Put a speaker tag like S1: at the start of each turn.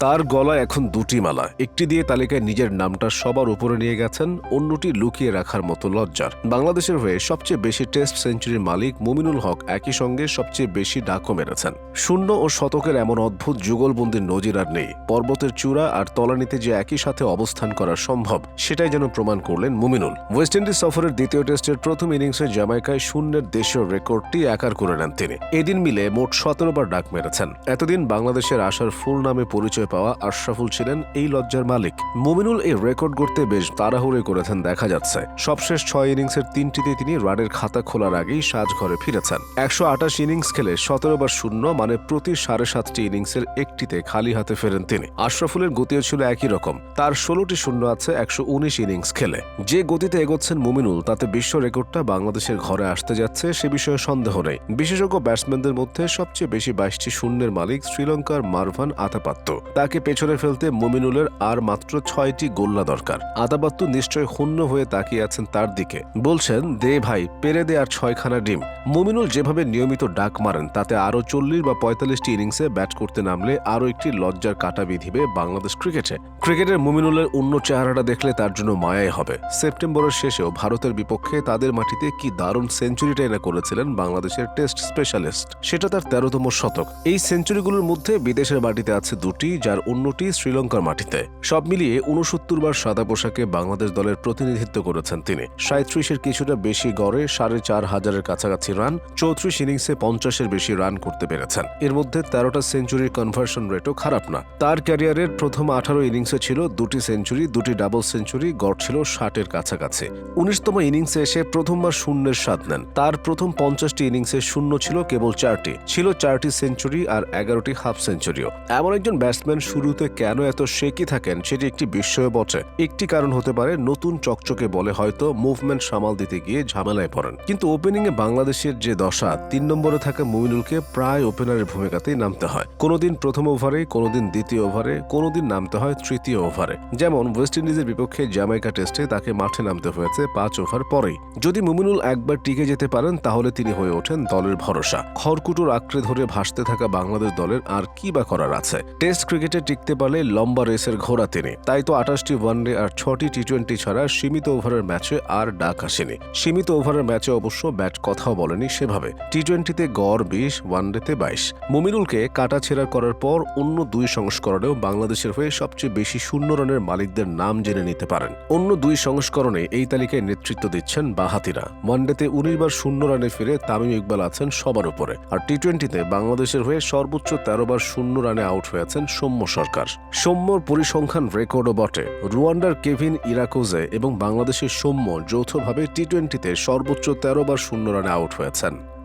S1: তার গলায় এখন দুটি মালা। একটি দিয়ে তালিকায় নিজের নামটা সবার উপরে নিয়ে গেছেন, অন্যটি লুকিয়ে রাখার মতো লজ্জার। বাংলাদেশের হয়ে সবচেয়ে বেশি টেস্ট সেঞ্চুরির মালিক মুমিনুল হক একই সঙ্গে সবচেয়ে বেশি ডাকও মেরেছেন। শূন্য ও শতকের এমন অদ্ভুত যুগলবন্দির নজির আর নেই। পর্বতের চূড়া আর তলানিতে যে একই সাথে অবস্থান করা সম্ভব, সেটাই যেন প্রমাণ করলেন মুমিনুল। ওয়েস্ট ইন্ডিজ সফরের দ্বিতীয় টেস্টের প্রথম ইনিংসে জামাইকায় শূন্যের দেশীয় রেকর্ডটি একার করে নেন তিনি। এদিন মিলে মোট সতেরো বার ডাক মেরেছেন। এতদিন বাংলাদেশের আসার ফুল নামে পরিচয় পাওয়া আশরাফুল ছিলেন এই লজ্জার মালিক। মুমিনুল এই রেকর্ড গড়তে বেশ তাড়াহুড়ে করেছেন দেখা যাচ্ছে। সবশেষ ছয় ইনিংসের তিনটিতে তিনি রানের খাতা খোলার আগেই সাজঘরে ফিরেছেন। একশো আঠাশ ইনিংস খেলে সতেরো বার শূন্য মানে প্রতি সাড়ে সাতটি ইনিংসের একটিতে খালি হাতে ফেরেন তিনি। আশরাফুলের গতিও ছিল একই রকম। তার ষোলোটি শূন্য আছে, একশো উনিশ ইনিংস খেলে। যে গতিতে এগোচ্ছেন মুমিনুল, তাতে বিশ্ব রেকর্ডটা বাংলাদেশের ঘরে আসতে যাচ্ছে, সে বিষয়ে সন্দেহ নেই। বিশেষজ্ঞ ব্যাটসম্যানদের মধ্যে সবচেয়ে বেশি বাইশটি শূন্যের মালিক শ্রীলঙ্কার মারভান আতাপাত্ত। তাকে পেছনে ফেলতে মুমিনুলের আর মাত্র ছয়টি গোল্লা দরকার। আতাপাত্তু নিশ্চয় শূন্য হয়ে তাকিয়ে আছেন তার দিকে। বলছেন, দে ভাই, পেরে দে আর ছয়খানা ডিম। মুমিনুল যেভাবে নিয়মিত ডাক মারেন, তাতে আরও চল্লিশ বা পঁয়তাল্লিশটি ইনিংসে ব্যাট করতে নামলে আরও একটি লজ্জার কাটা বিধিবে বাংলাদেশ ক্রিকেটে। ক্রিকেটের মুমিনুলের অন্য চেহারাটা দেখলে তার জন্য মায়াই হবে। সেপ্টেম্বরের শেষেও ভারতের বিপক্ষে তাদের মাটিতে কি দারুণ সেঞ্চুরিটা এনে করেছিলেন বাংলাদেশের টেস্ট স্পেশালিস্ট, সেটা তার তেরোতম শতক। এই সেঞ্চুরিগুলোর মধ্যে বিদেশের মাটিতে আছে দুটি যার অন্যটি শ্রীলঙ্কার মাটিতে। সব মিলিয়ে উনসত্তর বার সাদা পোশাকে বাংলাদেশ দলের প্রতিনিধিত্ব করেছেন তিনি। সাঁত্রিশের কিছুটা বেশি গড়ে সাড়ে চার হাজারের কাছাকাছি রান, চৌত্রিশ ইনিংসে পঞ্চাশের বেশি রান করতে পেরেছেন। এর মধ্যে তেরোটা সেঞ্চুরির কনভার্সন রেটও খারাপ না। তার ক্যারিয়ারের প্রথম আঠারো ইনিংসে ছিল দুটি সেঞ্চুরি, দুটি ডাবল সেঞ্চুরি, গড় ছিল ষাটের কাছাকাছি। উনিশতম ইনিংসে এসে প্রথমবার শূন্যের স্বাদ নেন। তার প্রথম পঞ্চাশটি ইনিংসে শূন্য ছিল কেবল চারটি। ছিল চারটি সেঞ্চুরি আর এগারোটি হাফ সেঞ্চুরিও। এমন একজন ব্যাটসম্যান শুরুতে কেন এত শেকি থাকেন সেটি একটি বিস্ময় বটে। একটি কারণ হতে পারে নতুন চকচকে বলে হয়তো মুভমেন্ট সামাল দিতে গিয়ে ঝামেলায় পড়েন। কিন্তু ওপেনিংয়ে বাংলাদেশের যে দশা, তিন নম্বরে থাকা মুমিনুলকে প্রায় ওপেনারের ভূমিকাতেই নামতে হয়। কোনোদিন প্রথম ওভারে কোনোদিন দ্বিতীয় ওভারে কোনোদিন নামতে হয় তৃতীয় ওভারে যেমন ওয়েস্ট ইন্ডিজের বিপক্ষে জ্যামাইকা টেস্টে তাকে মাঠে নামতে হয়েছে পাঁচ ওভার পরেই। যদি মুমিনুল একবার টিকে যেতে পারেন, তাহলে তিনি হয়ে ওঠেন দলের ভরসা। খড়কুটোর আঁকড়ে ধরে ভাসতে থাকা বাংলাদেশ দলের আর কি বা করার আছে? টেস্ট ক্রিকেটে টিকতে পারলে লম্বা রেসের ঘোড়া তিনি। তাই তো আঠাশটি ওয়ানডে আর ছটি টি টোয়েন্টি ছাড়া সীমিত ওভারের ম্যাচে আর ডাক আসেনি। সীমিত ওভারের ম্যাচে অবশ্য ব্যাট কথাও বলেনি সেভাবে। টি টোয়েন্টিতে গড় বিশ, ওয়ানডেতে বাইশ। মুমিনুলকে কাটা ছেঁড়া করার পর অন্য দুই সংস্করণেও বাংলাদেশের হয়ে সবচেয়ে বেশি শূন্য রানের মালিকদের নাম জেনে নিতে পারেন। অন্য দুই সংস্করণে এই তালিকায় নেতৃত্ব দিচ্ছেন বাহাতিরা। ওয়ানডেতে উনিশ বার শূন্য রানে ফিরে তামিম ইকবাল আছেন সবার উপরে। আর টি টোয়েন্টিতে বাংলাদেশের হয়ে সর্বোচ্চ তেরো বার শূন্য রানে আউট হয়েছেন সৌম্য সরকার। সৌম্যর পরিসংখ্যান রেকর্ডও বটে। রুয়ান্ডার কেভিন ইরাকোজে এবং বাংলাদেশের সৌম্য যৌথভাবে টি টোয়েন্টিতে সর্বোচ্চ তেরো বার শূন্য রানে আউট হয়েছেন।